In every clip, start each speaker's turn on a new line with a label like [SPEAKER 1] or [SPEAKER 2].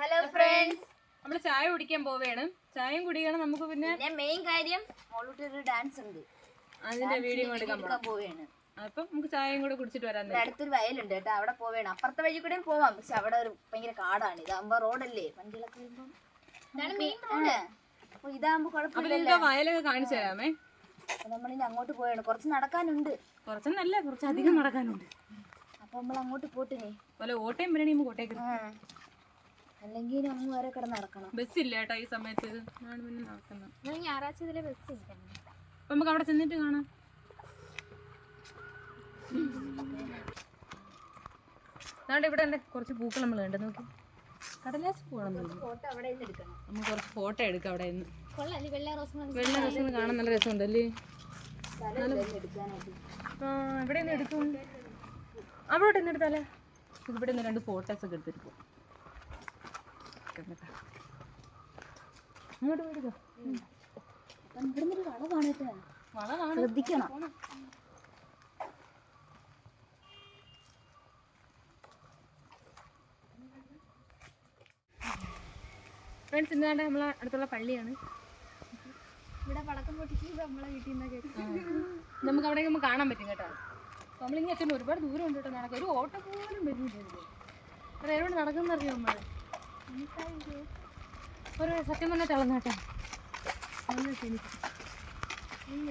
[SPEAKER 1] Hello friends
[SPEAKER 2] നമ്മൾ ചായ കുടിക്കാൻ പോവുകയാണ്. ചായയും കുടിക്കണം. നമുക്ക് പിന്നെ
[SPEAKER 1] മെയിൻ കാര്യം മോളൂട്ടി ഒരു ഡാൻസ് ഉണ്ട്.
[SPEAKER 2] അതിന്റെ വീഡിയോ എടുക്കാൻ
[SPEAKER 1] പോവുകയാണ്.
[SPEAKER 2] അപ്പം നമുക്ക് ചായയും കൂടെ കുടിച്ചിട്ട് വരാൻ
[SPEAKER 1] അടുത്തൊരു വയലുണ്ട് കേട്ടോ അവിടെ പോവേണ് അപ്പുറത്തെ വഴി കൂടെയും പോവാം. പക്ഷെ അവിടെ ഒരു ഭയങ്കര കാടാണ്. ഇതാകുമ്പോ റോഡല്ലേ. വണ്ടികളൊക്കെ വരുമ്പോ. അപ്പൊ ഇതാകുമ്പോ കുഴപ്പമില്ല
[SPEAKER 2] വയലൊക്കെ കാണിച്ചു തരാമേ.
[SPEAKER 1] നമ്മളിനി അങ്ങോട്ട് പോവുകയാണ്. കുറച്ച് നടക്കാനുണ്ട്.
[SPEAKER 2] കുറച്ചൊന്നല്ല കുറച്ച് അധികം നടക്കാനുണ്ട്.
[SPEAKER 1] അപ്പൊ നമ്മൾ അങ്ങോട്ട് പോട്ടിനെ
[SPEAKER 2] അതുപോലെ ഓട്ടയും വരണേ കോട്ടയ്ക്ക്
[SPEAKER 1] അല്ലെങ്കിൽ അങ്ങ് വരെ കിടന്ന് നടക്കണം.
[SPEAKER 2] ബസ് ഇല്ല കേട്ടോ ഈ സമയത്ത്. ആണ് പിന്നെ നടക്കുന്നത്.
[SPEAKER 1] ഞായറാഴ്ച ഇതിലെ ബസ്
[SPEAKER 2] അപ്പൊ നമുക്ക് അവിടെ ചെന്നിട്ട് കാണാം. അതുകൊണ്ട് ഇവിടെ ഉണ്ട്. കുറച്ച് പൂക്കൾ നമ്മൾ കണ്ടു നോക്കി. കടലാസ് പോകണം നമ്മൾ കുറച്ച് ഫോട്ടോ എടുക്കാം അവിടെ നിന്ന്.
[SPEAKER 1] വെള്ള റോസ്
[SPEAKER 2] കാണാൻ നല്ല
[SPEAKER 1] എടുക്കാനായിട്ട്.
[SPEAKER 2] ആ ഇവിടെ നിന്ന് എടുക്കും. അവിടെ നിന്ന് എടുത്താലേ? ഇവിടെ നിന്ന് രണ്ട് ഫോട്ടോസ് ഒക്കെ എടുത്തിട്ട് പോകും ഇങ്ങോട്ട് എടുക്കാം.
[SPEAKER 1] ഇവിടെ നിന്നൊരു വളവാണ് കേട്ടോ
[SPEAKER 2] വളവാണ്
[SPEAKER 1] ശ്രദ്ധിക്കണം.
[SPEAKER 2] ഫ്രണ്ട്സ് ഇന്നാണ്ട് നമ്മളെ അടുത്തുള്ള പള്ളിയാണ്.
[SPEAKER 1] ഇവിടെ പടക്കം പൊട്ടിച്ച് നമ്മളെ വീട്ടിൽ നിന്നൊക്കെ
[SPEAKER 2] നമുക്ക് അവിടെ നമുക്ക് കാണാൻ പറ്റും കേട്ടോ. നമ്മളിങ്ങനെ എത്തുമ്പോൾ ഒരുപാട് ദൂരം ഉണ്ട് കേട്ടോ നടക്കുക ഒരു ഓട്ടം പോലും വരുന്നില്ല ഇതിൽ. അവിടെ എവിടെ നടക്കുന്ന നമ്മൾ ഒരു സത്യം പറഞ്ഞാൽ തളർന്ന കേട്ടോ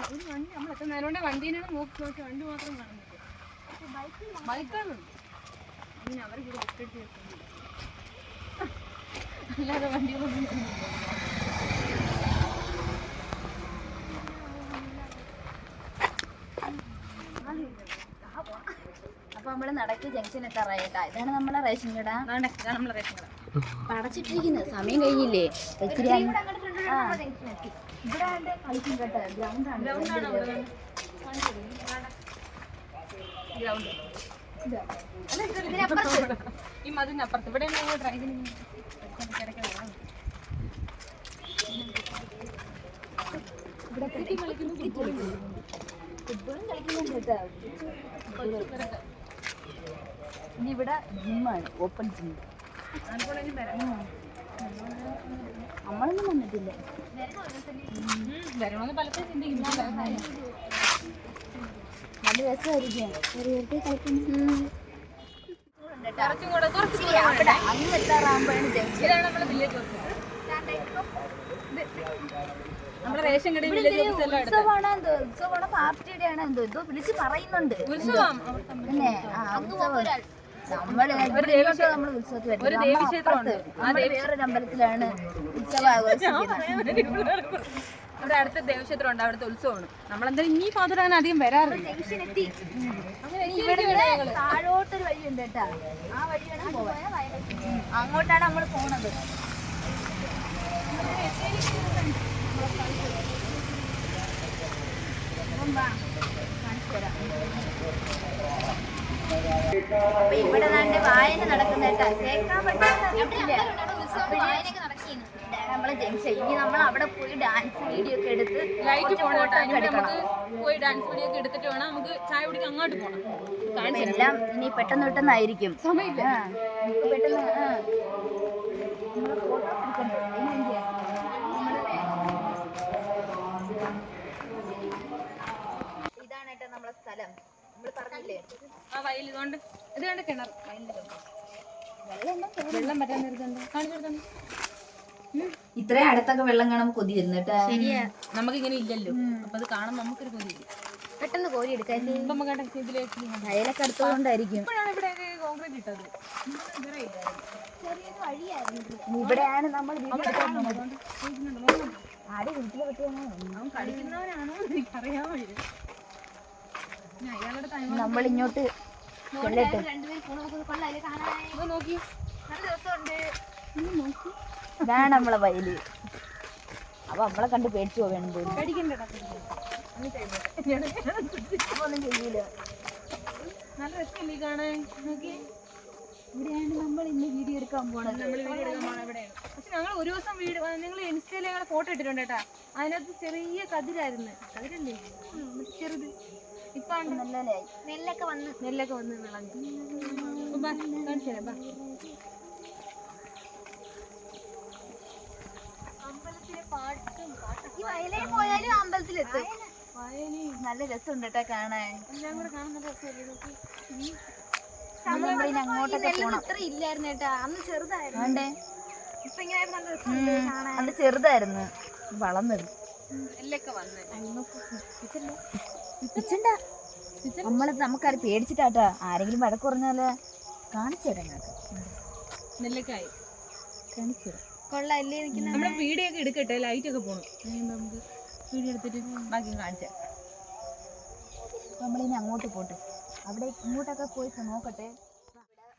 [SPEAKER 2] ഒരു വണ്ടി നമ്മൾ എത്ര നേരം കൊണ്ട് വണ്ടീനെ നോക്കി നോക്കി വണ്ടി മാത്രം കാണുന്നില്ല ബൈക്കുകളുണ്ട് അങ്ങനെ അവർ കൂടെ ബുക്കെടുത്ത് വെക്കുന്നില്ല അല്ലാതെ വണ്ടികളൊന്നും വരുന്നില്ല.
[SPEAKER 1] അപ്പൊ നമ്മൾ നടക്ക് ജംഗ്ഷൻ എത്താറായിട്ടാ ഇതാണ് നമ്മളെ റേഷൻ കട.
[SPEAKER 2] ഇതാണ് നമ്മളെ റേഷൻ കട.
[SPEAKER 1] അപ്പൊ അടച്ചിട്ടിരിക്കുന്നത് സമയം കഴിഞ്ഞില്ലേ? ഇച്ചിരി
[SPEAKER 2] ഈ മതിനപ്പുറത്ത് ഇവിടെ ഡ്രൈവിന്
[SPEAKER 1] ഇവിടെ ഫുട്ബോളും കളിക്കുന്നുണ്ട് കേട്ടോ. ഇനി ഇവിടെ ജിമ്മാണ് ഓപ്പൺ ജിം നമ്മളൊന്നും വന്നിട്ടില്ല
[SPEAKER 2] വരണമെന്ന് പലപ്പോഴും
[SPEAKER 1] നല്ല രസമായിരിക്കും കളിക്കുന്നു
[SPEAKER 2] കുറച്ചും കൂടെ കുറച്ചും
[SPEAKER 1] ഇച്ചിരി അവിടെ അങ്ങ് എത്താറാകുമ്പോഴാണ് ജംഗ്ഷൻ
[SPEAKER 2] ഇതാണ് നമ്മുടെ വില്ലേജ് ഓഫീസ് നമ്മുടെ റേഷൻ കടയിൽ വില്ലേജ് ഓഫീസ് എല്ലാം എടുത്ത്
[SPEAKER 1] ഉത്സവമാണ് എന്തോ? ഉത്സവമാണ് പാർട്ടിയുടെ ആണ് എന്തോ? എന്തോ വിളിച്ച് പറയുന്നുണ്ട്.
[SPEAKER 2] ഉത്സവം.
[SPEAKER 1] പിന്നെ ആ ഉത്സവം.
[SPEAKER 2] ഒരു
[SPEAKER 1] നമ്മൾ അപ്പുറത്ത് നമ്മൾ വേറൊരു അമ്പലത്തിലാണ് ഉത്സവം ആഘോഷിക്കുന്നത്.
[SPEAKER 2] ഇവിടെ അടുത്ത ദേവക്ഷേത്രം ഉണ്ട് അവിടുത്തെ ഉത്സവമാണ്. നമ്മളെന്തായാലും ഇനി ഫാദർ അങ്ങനെ അധികം വരാറില്ല.
[SPEAKER 1] താഴോട്ടൊരു വഴിയുണ്ട് കേട്ടാ. ആ വഴിയാണ് അങ്ങോട്ടാണ് നമ്മൾ പോണത്. കാണിച്ചു തരാം. അപ്പൊ ഇവിടെ നാണ്ട് വായന നടക്കുന്ന കേട്ടാ. കേൾക്കാൻ പറ്റില്ല നമ്മളെ ജംഗ്ഷൻ ഇനി നമ്മൾ അവിടെ പോയി ഡാൻസ് വീഡിയോ ഒക്കെ എടുത്ത്
[SPEAKER 2] ലൈറ്റ് പോയി ഡാൻസ് വീഡിയോ ഒക്കെ എടുത്തിട്ട് വേണം നമുക്ക് ചായ കുടിക്കാൻ അങ്ങോട്ട് പോകണം
[SPEAKER 1] എല്ലാം ഇനി പെട്ടെന്ന് പെട്ടെന്നായിരിക്കും.
[SPEAKER 2] സമയമില്ല.
[SPEAKER 1] പെട്ടെന്ന് ആ. നമ്മൾ photos എടുക്കണ്ടേ? അതിന് വേണ്ടിയാ. നമ്മൾ ഇതാണ് കേട്ടോ നമ്മളെ സ്ഥലം നമ്മൾ പറഞ്ഞില്ലേ
[SPEAKER 2] ആ വയൽ ഇതുകൊണ്ട് ഇത് കണ്ട് കിണർ വയലിന്റെ
[SPEAKER 1] വെള്ളം
[SPEAKER 2] പറ്റാൻ
[SPEAKER 1] ഇത്രയും അടുത്തൊക്കെ വെള്ളം കാണാൻ കൊതി ശരിയാ.
[SPEAKER 2] നമുക്ക് ഇങ്ങനെ ഇല്ലല്ലോ. അപ്പൊ അത് കാണുമ്പോൾ നമുക്കൊരു കൊതി
[SPEAKER 1] പെട്ടെന്ന് കോരി എടുക്കാൻ അടുത്തുകൊണ്ടായിരിക്കും. ഇവിടെയാണ് നമ്മൾ. ആടി വീട്ടിലെ നമ്മൾ
[SPEAKER 2] അവൻ കളിക്കുന്നവനാണോ എന്ന് എനിക്കറിയാൻ വയ്യ. ഞാൻ അയാളുടെ
[SPEAKER 1] നമ്മൾ ഇങ്ങോട്ട് ചെല്ലട്ടെ
[SPEAKER 2] നോക്കി.
[SPEAKER 1] ഇതാണ് നമ്മളെ വയൽ അപ്പൊ നമ്മളെ കണ്ട് പേടിച്ചു പോവേണ്ട ഒന്നും
[SPEAKER 2] നല്ല രസമില്ലേ കാണാൻ നോക്കി
[SPEAKER 1] ഇവിടെയാണ് നമ്മൾ ഇന്ന് വീഡിയോ എടുക്കാൻ പോണത്
[SPEAKER 2] പക്ഷെ ഞങ്ങൾ ഒരു ദിവസം വീഡിയോ നിങ്ങൾ ഇൻസ്റ്റയിൽ ഞങ്ങൾ ഫോട്ടോ ഇട്ടിട്ടുണ്ട് കേട്ടാ അതിനകത്ത് ചെറിയ കതിരായിരുന്നു കതിരല്ലേ ചെറുത് ഇപ്പൊ
[SPEAKER 1] നെല്ലൊക്കെ വന്ന്
[SPEAKER 2] നെല്ലൊക്കെ വന്ന് വിളഞ്ഞു കാണിച്ചു തരാം
[SPEAKER 1] വയലെത്തും നല്ല രസമുണ്ട് കേട്ടോ കാണാൻ അങ്ങോട്ടൊക്കെ പോണം.
[SPEAKER 3] ഇത്ര ഇല്ലായിരുന്നു കേട്ടാ അന്ന് ചെറുതായിരുന്നു.
[SPEAKER 1] അന്ന് ചെറുതായിരുന്നു. വളർന്നത്. നമ്മൾ നമുക്കാര് പേടിച്ചിട്ടാട്ടാ. ആരെങ്കിലും വഴക്ക് പറഞ്ഞാൽ കാണിച്ചു തരാം ഞങ്ങൾക്ക്.
[SPEAKER 2] നെല്ലക്കായി.
[SPEAKER 1] കാണിച്ചു
[SPEAKER 3] കൊള്ളാം അല്ലേ
[SPEAKER 2] നമ്മുടെ വീഡിയോ ഒക്കെ എടുക്കട്ടെ ലൈറ്റ് ഒക്കെ പോണം നമുക്ക് വീഡിയോ എടുത്തിട്ട് ബാക്കി കാണിച്ചു
[SPEAKER 1] നമ്മളിനി അങ്ങോട്ട് പോട്ടെ. അവിടെ ഇങ്ങോട്ടൊക്കെ പോയി നോക്കട്ടെ.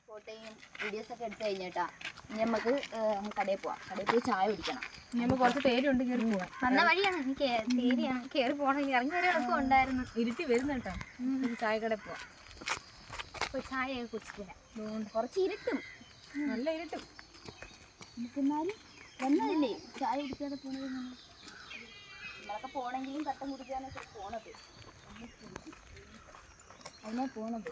[SPEAKER 1] ഫോട്ടോയും വീഡിയോസ് ഒക്കെ എടുത്തു കഴിഞ്ഞാ ഇനി നമുക്ക് കടയിൽ പോവാം. കടയിൽ പോയി ചായ കുടിക്കണം.
[SPEAKER 2] ഇനി നമുക്ക് കുറച്ച് പേരുണ്ട് കയറി പോവാം.
[SPEAKER 3] വന്ന വഴിയാണ്. എനിക്ക് തേരിയാണ് കേറി പോകണം ഇറങ്ങി വരെ എളുപ്പം ഉണ്ടായിരുന്നു.
[SPEAKER 2] ഇരുട്ടി വരുന്ന കേട്ടോ. ചായ ചായക്കട പോവാം.
[SPEAKER 3] പോയി ചായ കുടിച്ചിട്ടില്ല.
[SPEAKER 1] കുറച്ച് ഇരുട്ടും.
[SPEAKER 2] നല്ല ഇരുട്ടും.
[SPEAKER 1] നമുക്ക് എന്നാലും വന്നതല്ലേ? ചായ കുടിക്കാതെ പോണത്? നമ്മളൊക്കെ പോണെങ്കിലും കട്ടൻ കുടിക്കാനൊക്കെ പോണത്. അതിനാ പോണത്.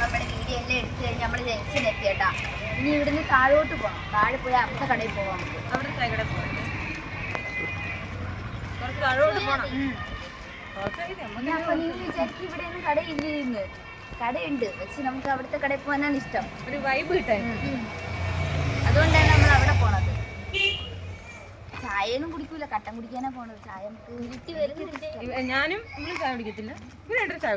[SPEAKER 1] നമ്മുടെ വീഡിയോ എല്ലാം എടുത്തു കഴിഞ്ഞ് നമ്മൾ ജംഗ്ഷൻ എത്തിയേട്ടാ. ഇനി ഇവിടുന്ന് താഴോട്ട് പോകണം താഴെ പോയി അടുത്ത കടയിൽ പോകാം
[SPEAKER 2] അവിടെ കടയിൽ പോവാം. കുറച്ച് താഴോട്ട് കഴിഞ്ഞ് നമുക്ക്
[SPEAKER 1] വിചാരിക്കും ഇവിടെ ഒന്നും കടയില്ല ഇന്ന് കടയുണ്ട്. പക്ഷെ നമുക്ക് അവിടുത്തെ കടയിൽ പോകാനാണ് ഇഷ്ടം.
[SPEAKER 2] ഒരു വൈബ് കിട്ടാൻ.
[SPEAKER 1] അതുകൊണ്ടാണ് നമ്മൾ അവിടെ പോണത്. ചായയൊന്നും കുടിക്കൂല കട്ടൻ കുടിക്കാനാ പോണത്. ചായ നമുക്ക്
[SPEAKER 2] ഞാനും ഇവിടെ ചായ കുടിക്കത്തില്ല. രണ്ടര ചായ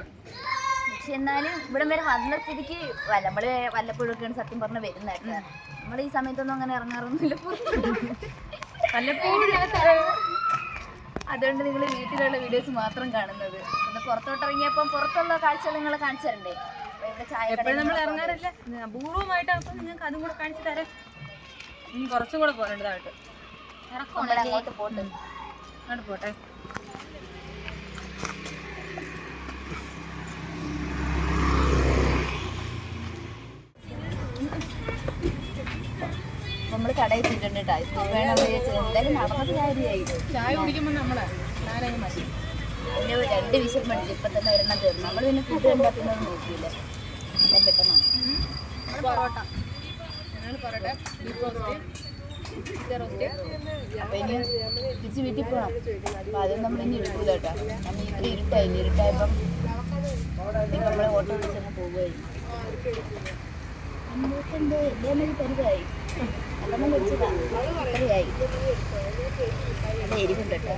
[SPEAKER 1] പക്ഷെ എന്നാലും ഇവിടം വരെ വന്ന സ്ഥിതിക്ക് നമ്മൾ വല്ലപ്പോഴൊക്കെയാണ് സത്യം പറഞ്ഞ വരുന്നതായിട്ട് നമ്മൾ ഈ സമയത്തൊന്നും അങ്ങനെ ഇറങ്ങാറൊന്നുമില്ല.
[SPEAKER 2] വല്ലപ്പോഴും
[SPEAKER 1] അതുകൊണ്ട് നിങ്ങൾ വീട്ടിലുള്ള വീഡിയോസ് മാത്രം കാണുന്നത്. പിന്നെ പുറത്തോട്ട് ഇറങ്ങിയപ്പോൾ പുറത്തുള്ള കാഴ്ചകൾ നിങ്ങൾ കാണിച്ചു തരണ്ടേ? അപ്പൊ
[SPEAKER 2] എപ്പോഴും നമ്മൾ ഇറങ്ങാറില്ല. നിങ്ങൾക്ക് അതും കൂടെ കാണിച്ചു തരാം. ഇനി കുറച്ചും കൂടെ പോകാനുണ്ട് താഴോട്ട്
[SPEAKER 1] അങ്ങോട്ട് പോട്ടെ.
[SPEAKER 2] അങ്ങോട്ട് പോട്ടെ.
[SPEAKER 1] നമ്മൾ കടയിൽ പോയിട്ടുണ്ട് കേട്ടോ വേണം എന്തായാലും നടന്നത് കാര്യമായി
[SPEAKER 2] ചായ കുടിക്കുമ്പോൾ നമ്മളെ
[SPEAKER 1] പിന്നെ രണ്ട് വിശപ്പ് മേടിച്ചു ഇപ്പൊ തന്നെ ഒരെണ്ണം തീർന്നു. നമ്മൾ പിന്നെ ഫുഡ് ഉണ്ടാക്കുന്നൊന്നും നോക്കിയില്ല എല്ലാം പെട്ടെന്നാണ്.
[SPEAKER 2] പൊറോട്ട. പൊറോട്ട.
[SPEAKER 1] അപ്പൊ ഇനി തിരിച്ച് വീട്ടിൽ പോകണം അപ്പൊ അതൊന്നും നമ്മൾ ഇനി എടുക്കൂല കേട്ടോ. നമ്മൾ ഇത്ര ഇരുട്ടായി. ഇരുട്ടായപ്പം നമ്മൾ ഓട്ടോ വിളിച്ചങ്ങ് പോവുകയായിരുന്നു പരിവായി അതൊന്നും വെച്ചതാ ഇത്രയായി നല്ല എരിവുണ്ട് കേട്ടോ.